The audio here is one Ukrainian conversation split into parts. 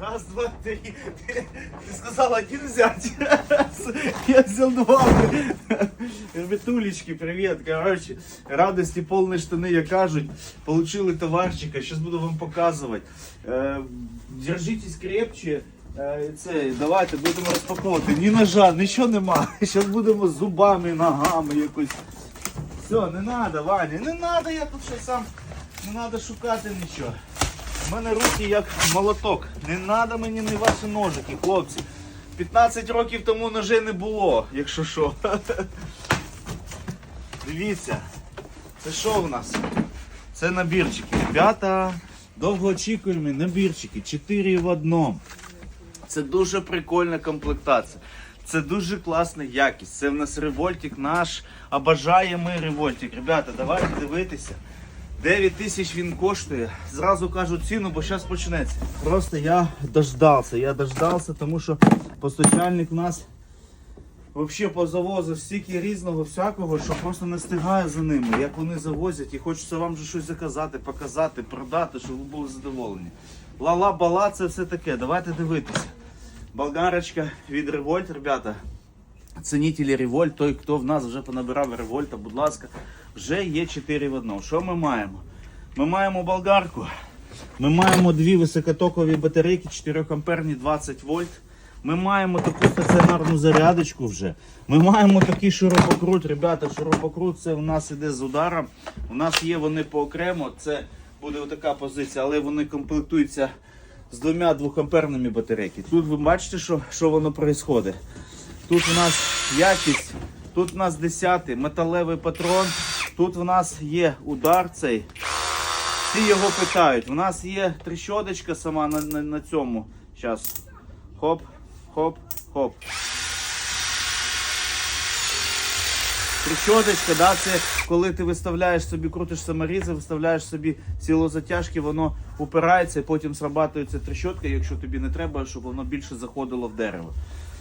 Раз, два, три. Ты, ты сказал один взять. Я взял два. Ребятулечки, привет. Короче, радости полные штаны, я кажуть. Получили товарчика. Сейчас буду вам показывать. Е, Держитесь крепче. Е, Це, давайте будемо розпаковувати. Ні ножа, нічого нема. Зараз будемо з зубами, ногами якось. Все, не треба, Ваня, не треба, я тут ще сам. Не треба шукати нічого. У мене руки як молоток. Не треба мені не ваші ножики, хлопці. 15 років тому ножей не було, якщо що. Дивіться, це що в нас? Це набірчики. Ребята, довгоочікуємо набірчики. 4 в одному. Це дуже прикольна комплектація. Це дуже класна якість. Це в нас револьтик наш обожаємий револьтик. Ребята, давайте дивитися. 9 тисяч він коштує. Зразу кажу ціну, бо зараз почнеться. Просто я дождався. Я дождався, тому що постачальник у нас взагалі позавозив стільки різного всякого, що просто не встигає за ними, як вони завозять, і хочеться вам же щось заказати, показати, продати, щоб ви були задоволені. Ла-ла-бала, це все таке. Давайте дивитися. Болгарочка від Револьт, ребята. Цінителі Револьт, той, хто в нас вже понабирав Револьта, будь ласка, вже є 4 в одному. Що ми маємо? Ми маємо болгарку. Ми маємо дві високотокові батарейки 4 амперні 20 вольт. Ми маємо таку стаціонарну зарядочку вже. Ми маємо такий шурупокрут. Ребята, шурупокрут це у нас іде з ударом. У нас є вони поокремо. Це буде така позиція, але вони комплектуються з двома двохамперними батарейки. Тут ви бачите, що, що воно відбувається. Тут у нас якість, тут у нас 10 металевий патрон, тут у нас є удар цей. Всі його питають. У нас є трещоточка сама на, на, на цьому. Зараз. Хоп, хоп, хоп. Трещоточка, да, це коли ти виставляєш собі, крутиш саморізи, виставляєш собі силозатяжки, воно упирається і потім срабатується трещотка, якщо тобі не треба, щоб воно більше заходило в дерево.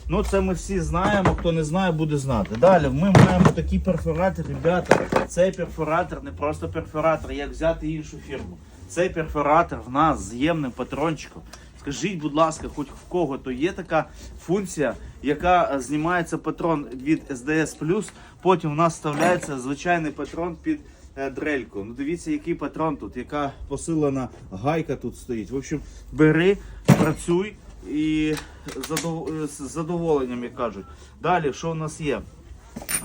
Ну, це ми всі знаємо, хто не знає, буде знати. Далі ми маємо такий перфоратор, ребята. Цей перфоратор не просто перфоратор, як взяти іншу фірму. Цей перфоратор в нас з патрончиком. Скажіть, будь ласка, хоч в кого то є така функція, яка е, знімається патрон від SDS+, потім у нас вставляється звичайний патрон під е, дрельку. Ну дивіться, який патрон тут, яка посилена гайка тут стоїть. В общем, бери, працюй і е, з задоволенням, як кажуть. Далі, що у нас є?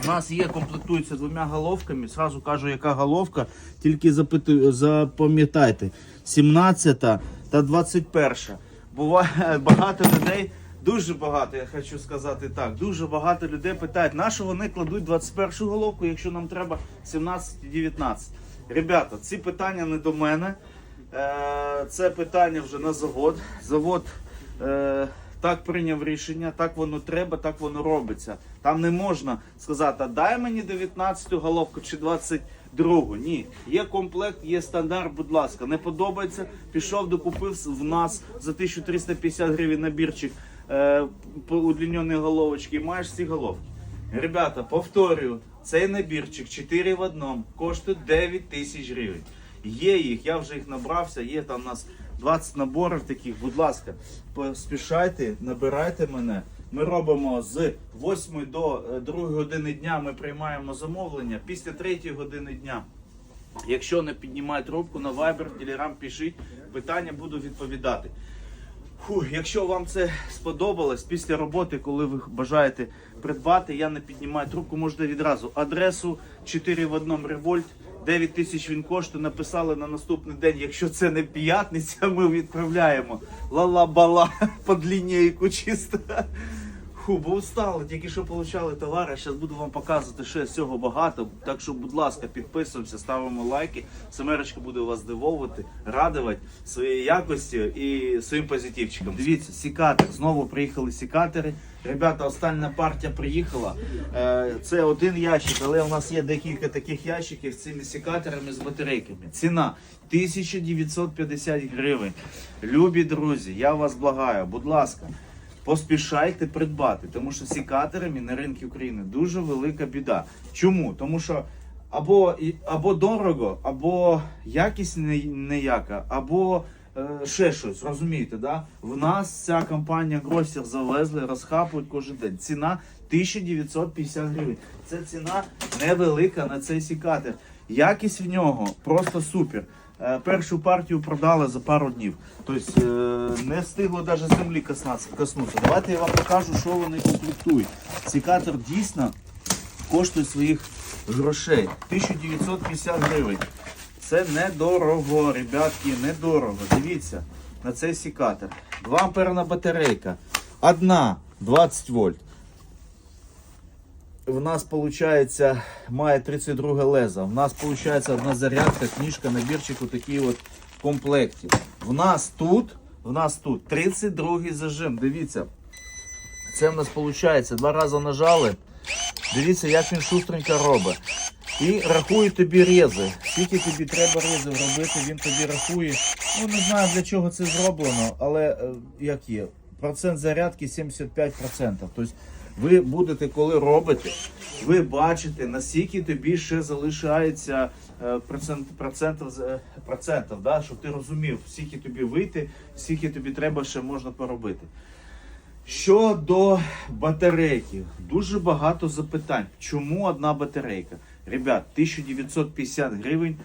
У нас є, комплектується двома головками. Сразу кажу, яка головка, тільки запам'ятайте. 17 та 21. Буває багато людей, дуже багато, я хочу сказати так, дуже багато людей питають, на що вони кладуть 21 головку, якщо нам треба 17 і 19. Ребята, ці питання не до мене. Е, Це питання вже на завод. Завод е, так прийняв рішення, так воно треба, так воно робиться. Там не можна сказати, дай мені 19 головку чи 22. Ні, є комплект, є стандарт, будь ласка. Не подобається. Пішов, докупив в нас за 1350 гривень набірчик е, удліненої головочки. і Маєш ці головки. Ребята, повторюю, цей набірчик 4 в одному коштує 9 тисяч гривень. Є їх, я вже їх набрався, є там у нас 20 наборів таких. Будь ласка, поспішайте, набирайте мене. Ми робимо з 8 до 2 години дня. Ми приймаємо замовлення. Після 3 години дня. Якщо не піднімають трубку на Viber, Telegram пишіть, питання буду відповідати. Фу, якщо вам це сподобалось після роботи, коли ви бажаєте придбати, я не піднімаю трубку, можете відразу адресу 4 в одному револьт. 9 тисяч він коштує, написали на наступний день. Якщо це не п'ятниця, ми відправляємо. Ла-ла-бала під лінією чисто. Фу, бо устали, тільки що получали товари. Зараз буду вам показувати ще всього багато. Так що, будь ласка, підписуємося, ставимо лайки. Семерочка буде вас здивовувати, радувати своєю якостю і своїм позитивчиком. Дивіться, сікатер. Знову приїхали сікатери. Ребята, остання партія приїхала. Е, Це один ящик, але у нас є декілька таких ящиків з цими сікаторами з батарейками. Ціна 1950 гривень. Любі друзі, я вас благаю, будь ласка. Поспішайте придбати, тому що сікаторами на ринку України дуже велика біда. Чому? Тому що або, або дорого, або якість не- ніяка, або е, ще щось, розумієте, да? В нас ця компанія Гростер завезли, розхапують кожен день. Ціна 1950 гривень. Це ціна невелика на цей сікатер. Якість в нього просто супер. Е, Першу партію продали за пару днів. Тобто не встигло навіть землі коснутися. Давайте я вам покажу, що вони комплектують. Сікатор дійсно коштує своїх грошей. 1950 гривень. Це недорого, ребятки, недорого. Дивіться на цей сікатор. 2 амперна батарейка. Одна 20 вольт. В нас виходить, має 32 лезо. В нас виходить одна зарядка, книжка, набірчик у такий от комплекті. В нас тут, в нас тут 32 зажим. Дивіться. Це в нас виходить, два рази нажали. Дивіться, як він шустренько робить. І рахує тобі рези. Скільки тобі треба резів робити, він тобі рахує. Ну не знаю для чого це зроблено, але е, як є. Процент зарядки 75%. Тобто ви будете, коли робите, ви бачите, наскільки тобі ще залишається е, процент, процентів, е, процентів да? щоб ти розумів, скільки тобі вийти, скільки тобі треба ще можна поробити. Щодо батарейки, дуже багато запитань. Чому одна батарейка? Ребят, 1950 гривень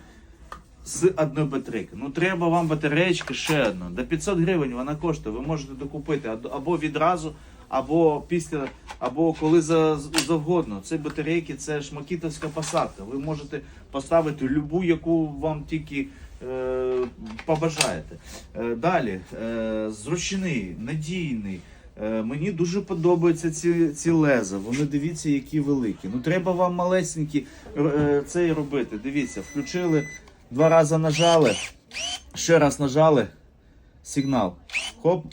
з одної батарейки. Ну треба вам батареєчка ще одна. До 500 гривень вона коштує. Ви можете докупити або- або відразу, або після, або коли за, завгодно. Це батарейки, це ж макітовська посадка. Ви можете поставити любу, яку вам тільки е, побажаєте. Е, далі, е, зручний, надійний. Е, Мені дуже подобаються ці, ці леза. Вони дивіться, які великі. Ну треба вам малесенькі е, цей робити. Дивіться, включили, два рази нажали, ще раз нажали. Сигнал. Хоп.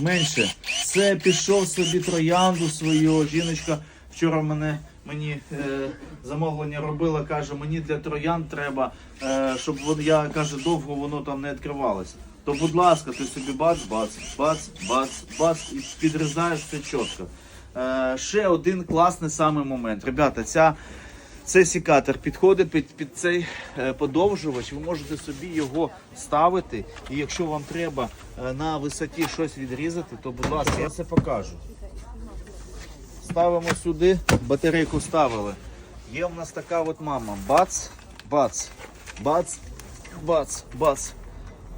Менше. Все, пішов собі троянду свою. Жіночка вчора мене. Мені е, замовлення робила, каже, мені для троян треба, е, щоб я каже, довго воно там не відкривалося. То, будь ласка, ти собі бац, бац, бац, бац, бац, і підрізаєш все чітко. Е, ще один класний самий момент. Ребята, ця, цей секатор підходить під, під цей е, подовжувач. Ви можете собі його ставити. І якщо вам треба е, на висоті щось відрізати, то будь ласка, я це покажу. Ставимо сюди, батарейку ставили. Є в нас така от мама. Бац, бац, бац, бац, бац.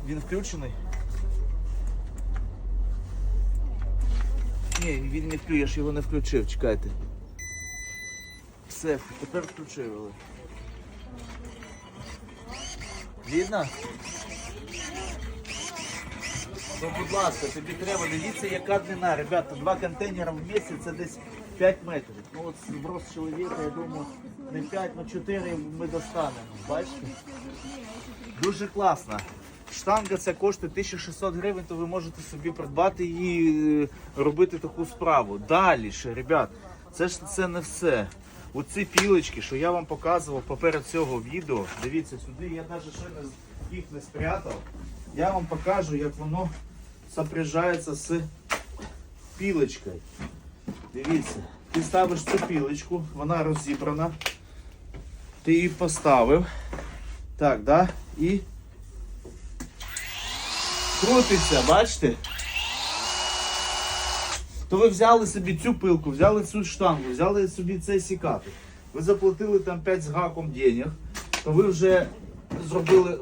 Він включений? Ні, він не включив, я ж його не включив, чекайте. Все, тепер включили. Видно? Ну, будь ласка, тобі треба, дивіться, яка длина. Ребята, два контейнери в місці це десь 5 метрів. Ну от зброс чоловіка, я думаю, не 5, але 4 ми достанемо. Бачите? Дуже класно. Штанга ця коштує 1600 гривень, то ви можете собі придбати і е, робити таку справу. Далі ребят, це ж це не все. Оці пілочки, що я вам показував поперед цього відео, дивіться сюди, я навіть ще не, їх не спрятав. Я вам покажу, як воно сопряжається з пілочкою. Дивіться, ти ставиш цю пілочку, вона розібрана. Ти її поставив. Так, да? І крутиться, бачите? То ви взяли собі цю пилку, взяли цю штангу, взяли собі цей сікатор. Ви заплатили там 5 з гаком денег, то ви вже зробили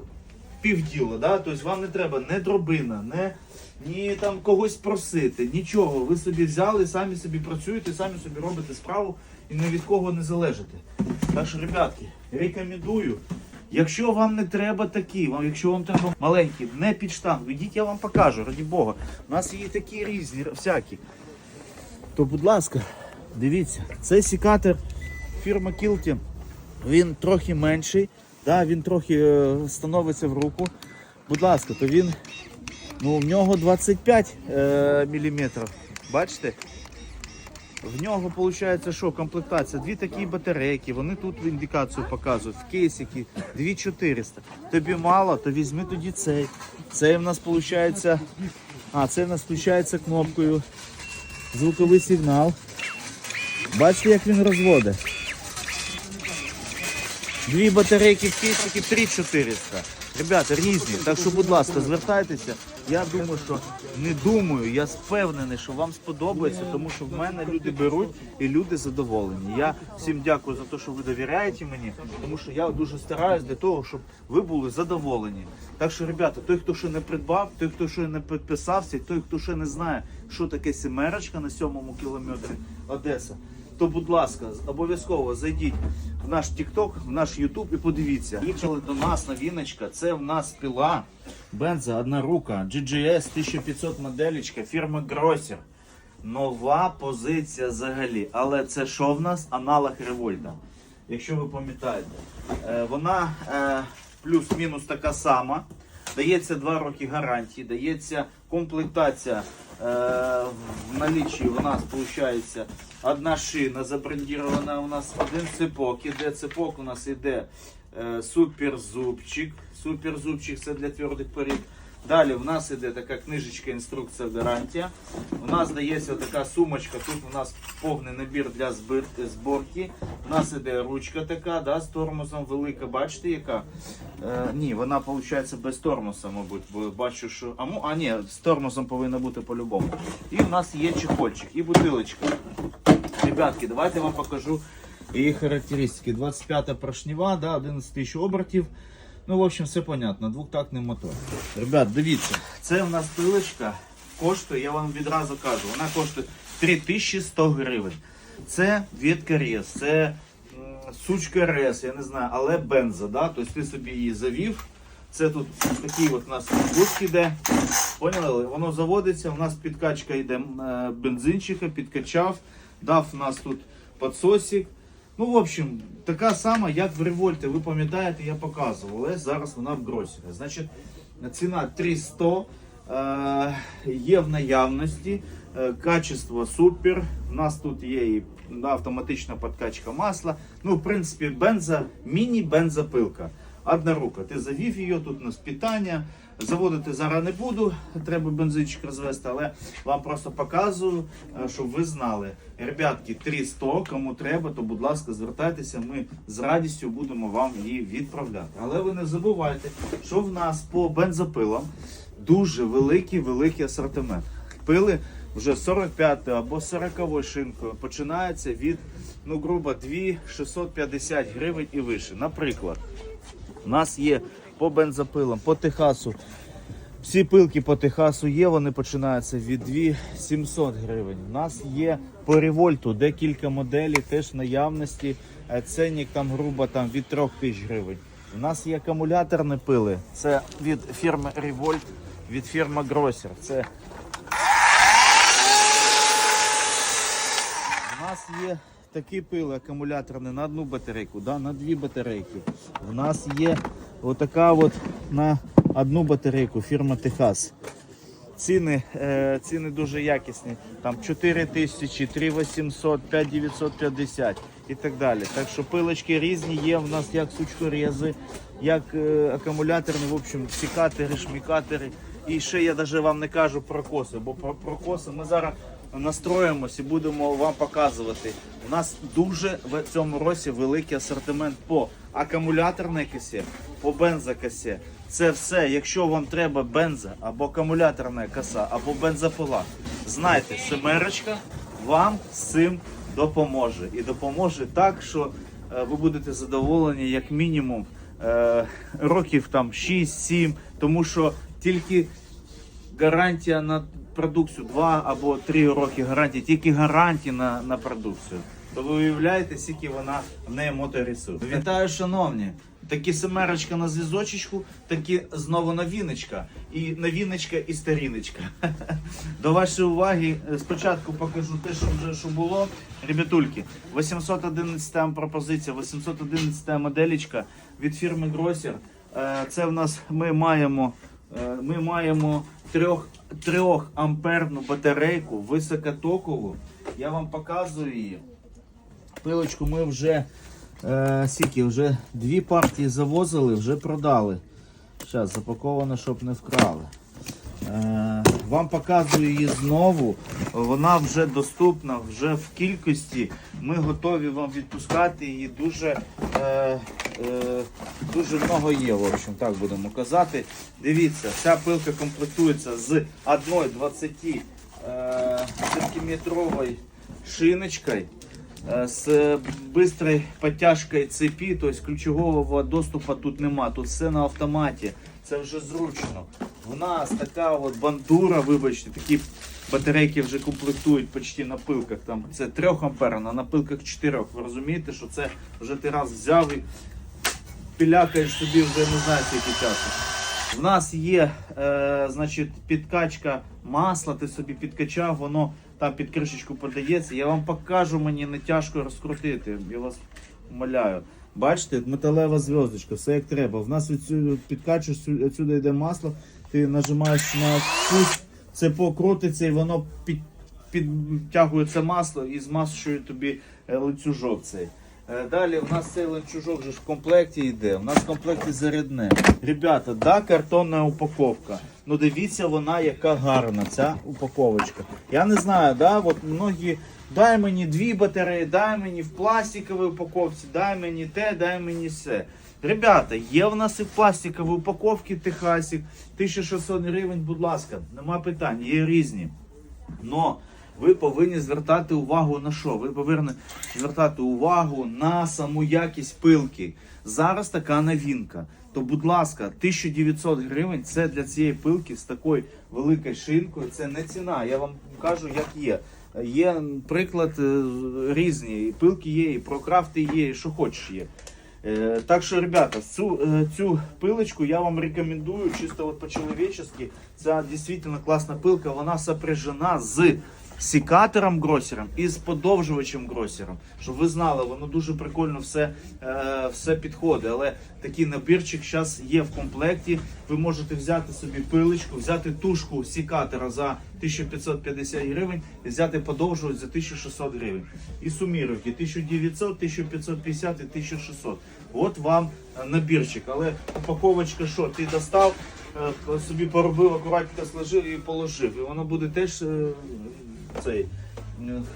півділа, да? Тобто вам не треба не дробина, не ні там когось просити, нічого. Ви собі взяли, самі собі працюєте, самі собі робите справу і ні від кого не залежите. Так що, ребятки, рекомендую. Якщо вам не треба такі, вам, якщо вам треба маленькі, не під штангу, йдіть, я вам покажу, раді Бога. У нас є такі різні, всякі. То, будь ласка, дивіться, цей сікатор фірма Кілті, він трохи менший, да, він трохи е, становиться в руку. Будь ласка, то він, ну, в нього 25 е, мм. Бачите? В нього виходить, що комплектація, дві такі батарейки, вони тут індикацію показують, в кейсики 2400. Тобі мало, то візьми тоді цей. Цей в нас виходить, а, це в нас включається кнопкою. Звуковий сигнал. Бачите, як він розводить. Дві батарейки в кейсики 3400. Ребята, різні. Так що, будь ласка, звертайтеся. Я думаю, що не думаю, я впевнений, що вам сподобається, тому що в мене люди беруть і люди задоволені. Я всім дякую за те, що ви довіряєте мені, тому що я дуже стараюсь для того, щоб ви були задоволені. Так що, ребята, той, хто ще не придбав, той, хто ще не підписався, той, хто ще не знає, що таке сімерочка на сьомому кілометрі Одеса, то, будь ласка, обов'язково зайдіть в наш TikTok, в наш YouTube і подивіться. Їхали до нас новіночка. Це в нас пила бенза одна рука, GGS 1500 моделічка, фірми Grosser. Нова позиція взагалі. Але це що в нас? Аналог револьта. Якщо ви пам'ятаєте, Е, вона е, плюс-мінус така сама. Дається 2 роки гарантії, дається комплектація. Е, в наличии у нас получается одна шина забрендирована, у нас один цепок. Іде цепок, у нас іде е, суперзубчик. Суперзубчик це для твердих порід. Далі в нас іде така книжечка, інструкція, гарантія. У нас дається така сумочка. Тут у нас повний набір для зборки. У нас іде ручка така, да, з тормозом велика. Бачите, яка? Е, ні, вона виходить без тормоза, мабуть, бо бачу, що. А, а ні, з тормозом повинна бути по-любому. І в нас є чехольчик і бутилочка. Ребятки, давайте я вам покажу її характеристики. 25 поршнева, да, 11 тисяч обертів. Ну, в общем, все понятно. Двухтактний мотор. Ребят, дивіться, це в нас пилочка. Коштує, я вам відразу кажу, вона коштує 3100 гривень. Це ветка рез, це сучка рез, я не знаю, але бенза. Да? Тобто ти собі її завів. Це тут такий от у нас пуск іде. Поняли? Воно заводиться, у нас підкачка йде е, бензинчика, підкачав, дав у нас тут підсосик. Ну, в общем, така сама, як в револьті. Ви пам'ятаєте, я показував, але зараз вона в гросері. Значить, ціна 300 е, є в наявності. Е, качество супер. У нас тут є і автоматична подкачка масла. Ну, в принципі, бенза, міні-бензопилка. Одна рука. Ти завів її, тут у нас питання. Заводити зараз не буду, треба бензинчик розвести, але вам просто показую, е, щоб ви знали. Ребятки, 300, кому треба, то будь ласка, звертайтеся, ми з радістю будемо вам її відправляти. Але ви не забувайте, що в нас по бензопилам дуже великий великий асортимент. Пили вже 45 або 40 шинкою починається від, ну грубо, 2 гривень і вище. Наприклад, у нас є по бензопилам, по Техасу. Всі пилки по Техасу є, вони починаються від 2700 гривень. У нас є по револьту декілька моделей, теж наявності. Е, Ценник там грубо там від 3000 гривень. У нас є акумуляторні пили. Це від фірми Revolt, від фірми Grosser. Це у нас є такі пили акумуляторні на одну батарейку, да, на дві батарейки. У нас є отака от на одну батарейку фірма Техас. Ціни, е, ціни дуже якісні. Там 4 тисячі, 3 800, 5 950 і так далі. Так що пилочки різні є. У нас як сучкорези, як е, акумуляторні, в общем, сікатори, шмікатори. І ще я навіть вам не кажу про коси, бо про, про коси ми зараз настроїмось і будемо вам показувати. У нас дуже в цьому році великий асортимент по акумуляторній косі, по бензокосі. Це все, якщо вам треба бенза або акумуляторна коса, або бензопила, знайте, семерочка вам з цим допоможе. І допоможе так, що е, ви будете задоволені як мінімум е, років там 6-7, тому що тільки гарантія на продукцію 2 або 3 роки гарантії, тільки гарантії на, на продукцію. То ви уявляєте, скільки вона в неї моторесурс. Вітаю, шановні! Такі семерочка на зв'язочечку, такі знову новіночка. І новіночка і старіночка. До вашої уваги е, спочатку покажу те, що вже що було. Ребятульки, 811 пропозиція, 811 моделічка від фірми Grosser. Е, Це в нас ми маємо Е, ми маємо трьох, трьох амперну батарейку високотокову. Я вам показую її. Пилочку ми вже е, скільки, вже дві партії завозили, вже продали. Зараз запаковано, щоб не вкрали. Е, Вам показую її знову. Вона вже доступна, вже в кількості. Ми готові вам відпускати її. Дуже, е, е, дуже много є, в общем, так будемо казати. Дивіться, ця пилка комплектується з 1,20 е, сантиметровою шиночкою. Е, З бистрою підтяжкою цепі, тобто ключового доступу тут нема. Тут все на автоматі. Це вже зручно. В нас така от бандура, вибачте, такі батарейки вже комплектують почти на пилках. Там це 3 амперна, на пилках 4. Ви розумієте, що це вже ти раз взяв і пілякаєш собі вже не знаю скільки часу. В нас є е, значить, підкачка масла, ти собі підкачав, воно там під кришечку подається. Я вам покажу, мені не тяжко розкрутити. Я вас умоляю. Бачите, металева зв'язочка, все як треба. В нас оцю підкачуєш, сю- отсюди йде масло, ти нажимаєш на спуск, це покрутиться і воно під, підтягує це масло і змащує тобі е, ланцюжок цей. Е, Далі у нас цей ланцюжок же в комплекті йде. У нас в комплекті зарядне. Ребята, да, картонна упаковка. Ну дивіться, вона яка гарна, ця упаковочка. Я не знаю, да, от многі. Дай мені дві батареї, дай мені в пластиковій упаковці, дай мені те, дай мені все. Ребята, є в нас і в пластиковій упаковці Техасік, 1600 гривень, будь ласка, нема питань, є різні. Но ви повинні звертати увагу на що? Ви повинні звертати увагу на саму якість пилки. Зараз така новинка. То, будь ласка, 1900 гривень це для цієї пилки з такою великою шинкою. Це не ціна. Я вам кажу, як є. Є приклад е, різні. І пилки є, і прокрафти є, і що хочеш є. Е, Так що, ребята, цю, е, цю пилочку я вам рекомендую чисто от по-человечески. Це дійсно класна пилка, вона сопряжена з секатором гросером і з подовжувачем гросером. Щоб ви знали, воно дуже прикольно все, е, все підходить. Але такий набірчик зараз є в комплекті. Ви можете взяти собі пилочку, взяти тушку секатора за 1550 гривень і взяти подовжувач за 1600 гривень. І суміруйте 1900, 1550 і 1600. От вам е, набірчик. Але упаковочка що? Ти достав, е, собі поробив, акуратненько сложив і положив. І воно буде теж е, цей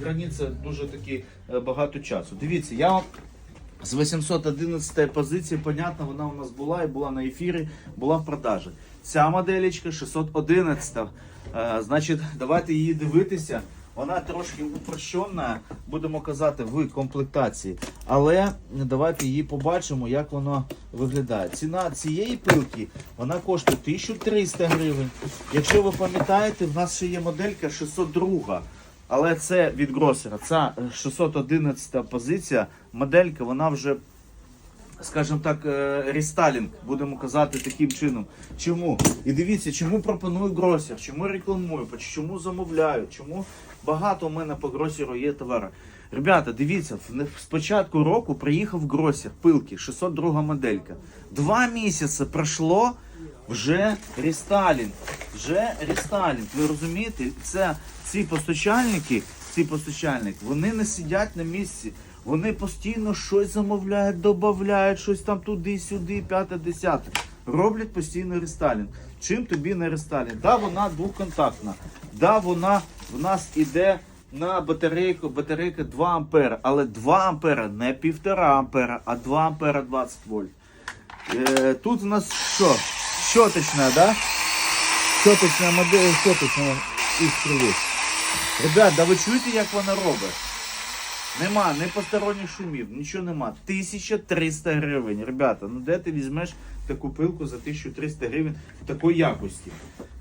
храниться дуже таки е, багато часу. Дивіться, я вам з 811 позиції, понятно, вона у нас була і була на ефірі, була в продажі. Ця моделечка 611. Е, значить, давайте її дивитися. Вона трошки упрощена, будемо казати, в комплектації. Але давайте її побачимо, як воно виглядає. Ціна цієї пилки вона коштує 1300 гривень. Якщо ви пам'ятаєте, в нас ще є моделька 602. Але це від гросера. Ця е, 611 позиція, моделька, вона вже, скажімо так, е, рестайлінг, будемо казати таким чином. Чому? І дивіться, чому пропоную гросер, чому рекламую, чому замовляю, чому багато у мене по гросеру є товару. Ребята, дивіться, в- з початку року приїхав гросер, пилки, 602 моделька. Два місяці пройшло, вже рестайлінг. Вже рестайлінг. Ви розумієте? Це ці постачальники, ці постачальники, вони не сидять на місці. Вони постійно щось замовляють, додають, щось там туди-сюди, п'яте, десяте. Роблять постійно рестайлінг. Чим тобі не рестайлінг? Да, вона двохконтактна. Да, вона в нас іде на батарейку, батарейка 2 ампера, але 2 ампера не 1,5 ампера, а 2 ампера 20 вольт. Е, тут у нас що? Щоточна, да? Щоточна модель, щоточна іскровик. Ребят, да ви чуєте, як вона робить? Нема не посторонніх шумів, нічого нема. 1300 гривень. Ребята, ну де ти візьмеш таку пилку за 1300 гривень в такої якості?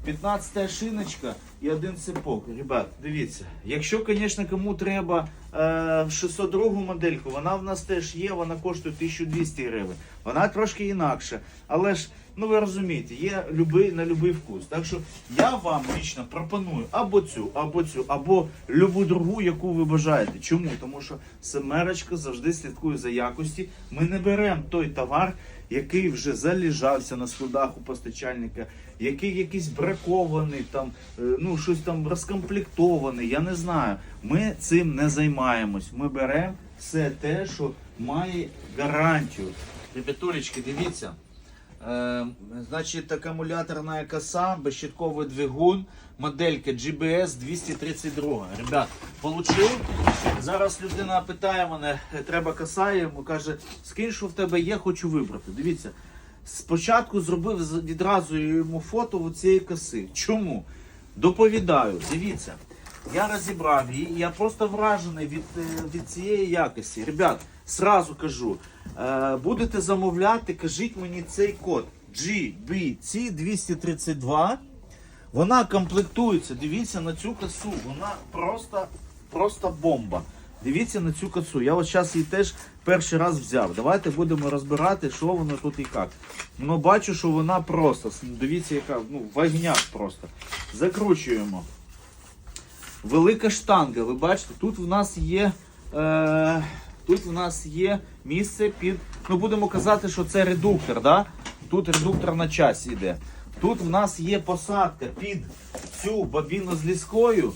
15 шиночка і один цепок. Ребят, дивіться. Якщо, звісно, кому треба е, 602 модельку, вона в нас теж є, вона коштує 1200 гривень. Вона трошки інакша. Але ж, ну ви розумієте, є любий на любий вкус. Так що я вам лично пропоную або цю, або цю, або любу другу, яку ви бажаєте. Чому? Тому що семерочка завжди слідкує за якості. Ми не беремо той товар, який вже залежався на складах у постачальника, який якийсь бракований, там, е, ну щось там розкомплектований. Я не знаю. Ми цим не займаємось. Ми беремо все те, що має гарантію. Ребятулечки, дивіться. Е, значить, акумуляторна коса, безщитковий двигун, моделька GBS 232. Ребят, получив. Зараз людина питає мене, треба коса, йому каже, скинь, що в тебе є, хочу вибрати. Дивіться, спочатку зробив відразу йому фото цієї коси. Чому? Доповідаю, дивіться. Я розібрав її, я просто вражений від, е, від цієї якості. Ребят, сразу кажу, е, будете замовляти, кажіть мені цей код GBC 232. Вона комплектується. Дивіться на цю косу. Вона просто, просто бомба. Дивіться на цю косу. Я от зараз її теж перший раз взяв. Давайте будемо розбирати, що воно тут і як. Ну, бачу, що вона просто. Дивіться, яка ну, вагняк просто. Закручуємо. Велика штанга. Ви бачите, тут в нас є. Е, тут в нас є місце під. Ну, будемо казати, що це редуктор. Да? Тут редуктор на час іде. Тут в нас є посадка під цю бобіну з ліскою.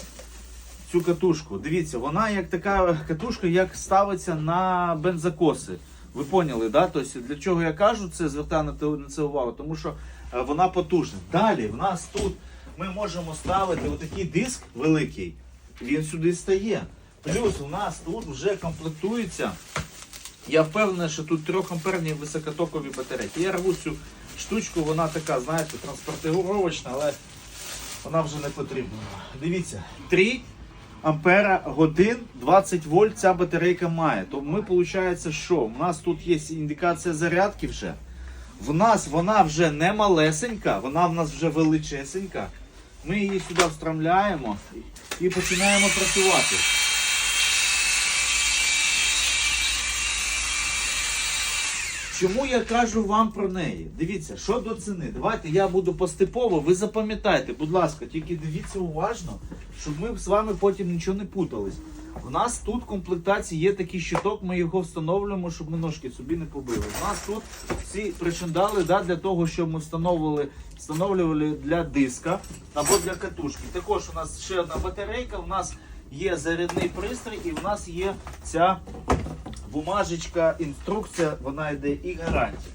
Цю катушку. Дивіться, вона як така катушка, як ставиться на бензокоси. Ви поняли, да? Тобто, для чого я кажу це, звертаю на це увагу, тому що е, вона потужна. Далі в нас тут ми можемо ставити отакий диск великий, він сюди стає. Плюс у нас тут вже комплектується. Я впевнений, що тут 3 амперні високотокові батарейки. Я рву цю штучку, вона така, знаєте, транспортировочна, але вона вже не потрібна. Дивіться, 3 ампера годин 20 вольт ця батарейка має. То ми, виходить, що? У нас тут є індикація зарядки вже. В нас вона вже не малесенька, вона в нас вже величесенька. Ми її сюди встромляємо і починаємо працювати. Чому я кажу вам про неї? Дивіться, що до ціни. Давайте я буду поступово, ви запам'ятайте, будь ласка, тільки дивіться уважно, щоб ми з вами потім нічого не путались. У нас тут в комплектації є такий щиток, ми його встановлюємо, щоб ми ножки собі не побили. У нас тут ці причиндали да, для того, щоб ми встановлювали, встановлювали для диска або для катушки. Також у нас ще одна батарейка, у нас є зарядний пристрій і в нас є ця бумажечка, інструкція, вона йде і гарантія.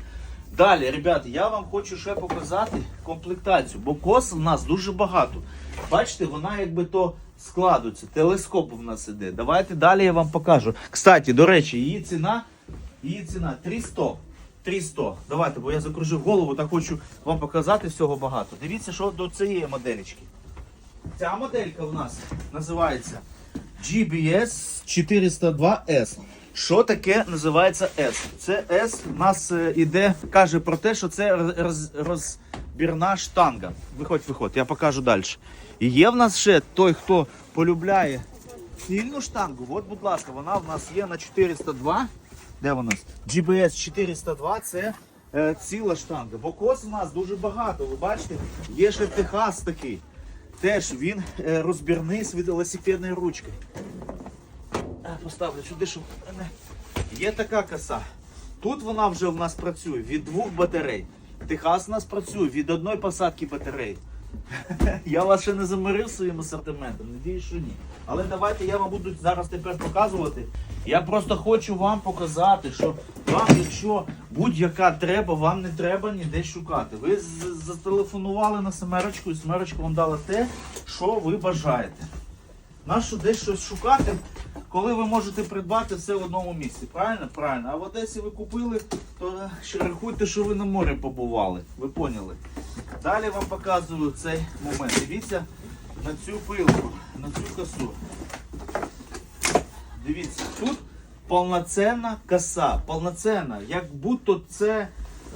Далі, ребята, я вам хочу ще показати комплектацію, бо кос в нас дуже багато. Бачите, вона якби то складується. Телескоп в нас іде. Давайте далі я вам покажу. Кстати, до речі, її ціна, її ціна 300. 300. Давайте, бо я закружив голову та хочу вам показати всього багато. Дивіться, що до цієї моделечки. Ця моделька в нас називається GBS 402S. Що таке називається S? Це S у нас е, іде, каже про те, що це роз- роз- розбірна штанга. Виходь, виходь, я покажу далі. І є в нас ще той, хто полюбляє сильну штангу. От, будь ласка, вона в нас є на 402. Де вона? GBS 402 це е, ціла штанга. Бо кос у нас дуже багато. Ви бачите, є ще Техас такий. Теж він е, розбірний з велосипедної ручки. Поставлю сюди, щоб. Є така коса. Тут вона вже в нас працює від двох батарей. Техас у нас працює від одної посадки батарей. Я вас ще не заморив своїм асортиментом, надіюсь, що ні. Але давайте я вам буду зараз тепер показувати. Я просто хочу вам показати, що вам, якщо будь-яка треба, вам не треба ніде шукати. Ви зателефонували на семерочку, і семерочка вам дала те, що ви бажаєте. Нащо десь щось шукати, коли ви можете придбати все в одному місці? Правильно? Правильно. А в Одесі ви купили, то е, ще рахуйте, що ви на морі побували. Ви поняли. Далі вам показую цей момент. Дивіться на цю пилку, на цю косу. Дивіться, тут повноцінна коса, повноцінна, як будто це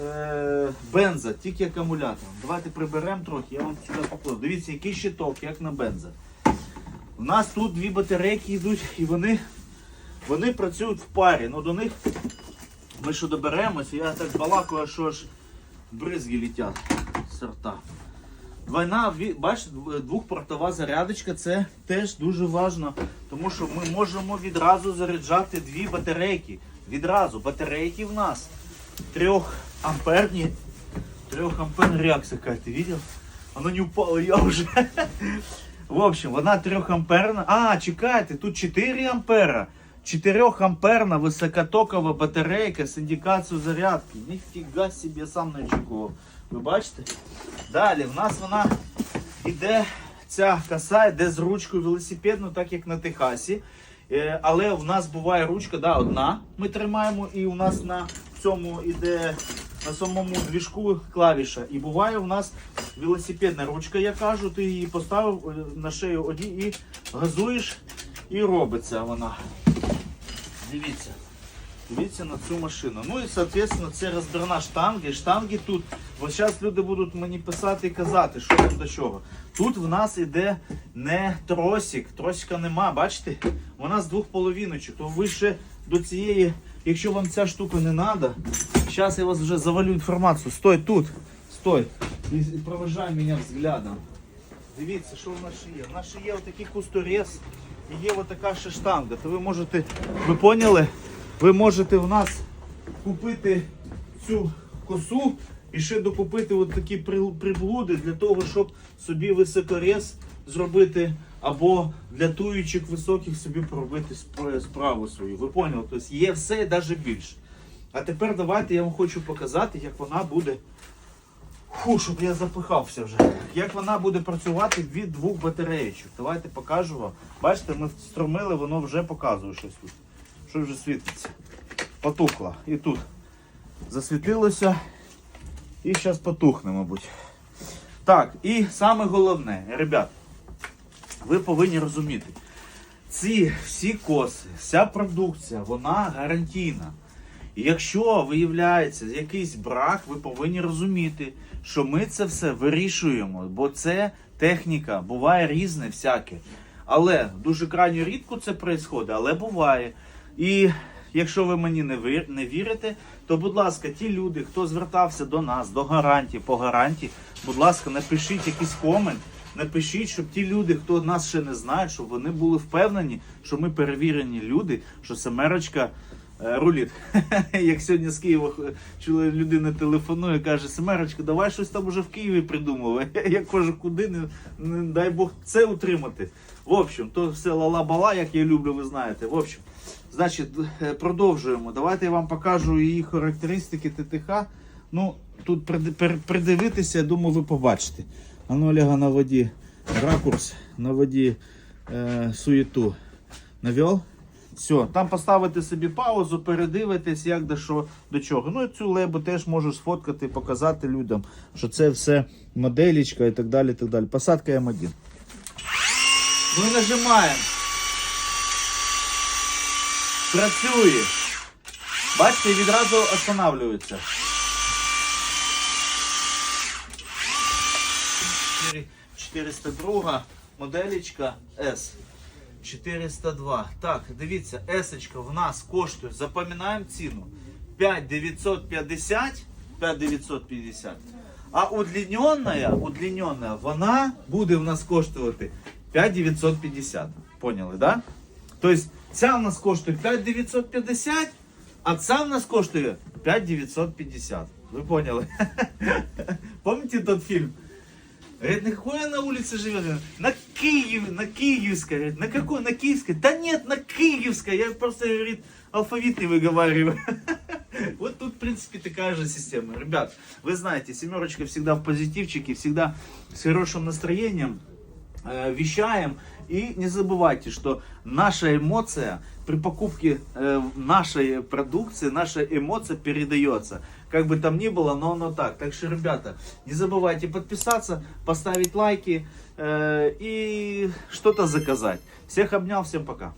е, бенза, тільки акумулятором. Давайте приберемо трохи, я вам сюди покладу. Дивіться, який щиток, як на бенза. У нас тут дві батарейки йдуть і вони, вони працюють в парі. Ну до них ми що доберемося, я так балакаю, що аж бризги летять з рта. Двойна, бачите, двохпортова зарядочка це теж дуже важливо, тому що ми можемо відразу заряджати дві батарейки. Відразу батарейки в нас трьохамперні. Трьохамперна реакція, как ты видел? Оно не упало, я уже. В общем, вона трьохамперна. А, чекайте, тут 4 ампера. 4 амперна високотокова батарейка з індикацією зарядки. Ніфіга собі, сам не очікував. Ви бачите? Далі в нас вона іде, ця коса йде з ручкою велосипедну, так як на Техасі. Е, Але в нас буває ручка, да, одна ми тримаємо, і у нас на цьому іде на самому двіжку клавіша. І буває у нас велосипедна ручка, я кажу, ти її поставив е, на шею оді і газуєш, і робиться вона. Дивіться. Дивіться на цю машину. Ну і, соответственно, це розбірна штанги. Штанги тут. Бо зараз люди будуть мені писати і казати, що там до чого. Тут в нас іде не тросик, тросика нема, бачите? Вона з двох половиночок. То ви ще до цієї, якщо вам ця штука не треба, зараз я вас вже завалю інформацію. Стой тут, стой. І проважай мене взглядом. Дивіться, що в нас ще є. В нас ще є отакий кусторез і є отака ще штанга. То ви можете, ви поняли? Ви можете в нас купити цю косу і ще докупити от такі приблуди для того, щоб собі високорез зробити, або для туючок високих собі проробити справу свою. Ви поняли? Тобто є все і навіть більше. А тепер давайте я вам хочу показати, як вона буде. Фу, щоб я запихався вже. Як вона буде працювати від двох батареєчок. Давайте покажу вам. Бачите, ми встромили, воно вже показує щось тут. Що вже світиться. Потухло. І тут засвітилося. І зараз потухне, мабуть. Так, і саме головне, ребят, ви повинні розуміти, ці всі коси, вся продукція, вона гарантійна. І якщо виявляється якийсь брак, ви повинні розуміти, що ми це все вирішуємо, бо це техніка, буває різне всяке. Але дуже крайньо рідко це відбувається, але буває. І якщо ви мені не, вірите, то будь ласка, ті люди, хто звертався до нас, до гарантії, по гарантії, будь ласка, напишіть якийсь комент. Напишіть, щоб ті люди, хто нас ще не знає, щоб вони були впевнені, що ми перевірені люди, що семерочка е, руліт. Як сьогодні з Києва х- чула людина телефонує, каже, Семерочка, давай щось там уже в Києві придумали. Я кажу, куди не, не дай Бог це утримати. В общем, то все ла-ла-бала, як я люблю, ви знаєте. В общем, значить, е, продовжуємо. Давайте я вам покажу її характеристики ТТХ. Ну, тут придивитися, я думаю, ви побачите. А ну, на воді ракурс, на воді е, суєту навел. Все, там поставити собі паузу, передивитись, як до що до чого. Ну і цю лебу теж можу сфоткати, показати людям, що це все моделічка і так далі. так далі. Посадка М1. Ну і нажимаємо. Працює. Бачите, відразу останавливається. 402 моделічка S. 402. Так, дивіться, есочка в нас коштує, запам'ятаємо ціну. 5950, 5950. А удлінена, удлінена, вона буде в нас коштувати 5950. Поняли, да? Тобто ця в нас коштує 5950, а ця в нас коштує 5950. Ви поняли? Помните тот фильм? Говорит, на какой она улице живет? На Киеве, на Киевской. Говорит, на какой? На Киевской. Да нет, на Киевской. Я просто, говорит, алфавит не выговариваю. Вот тут, в принципе, такая же система. Ребят, вы знаете, семерочка всегда в позитивчике, всегда с хорошим настроением э, вещаем. И не забывайте, что наша эмоция при покупке э, нашей продукции, наша эмоция передается. Как бы там ни было, но оно так. Так что, ребята, не забывайте подписаться, поставить лайки э, и что-то заказать. Всех обнял, всем пока.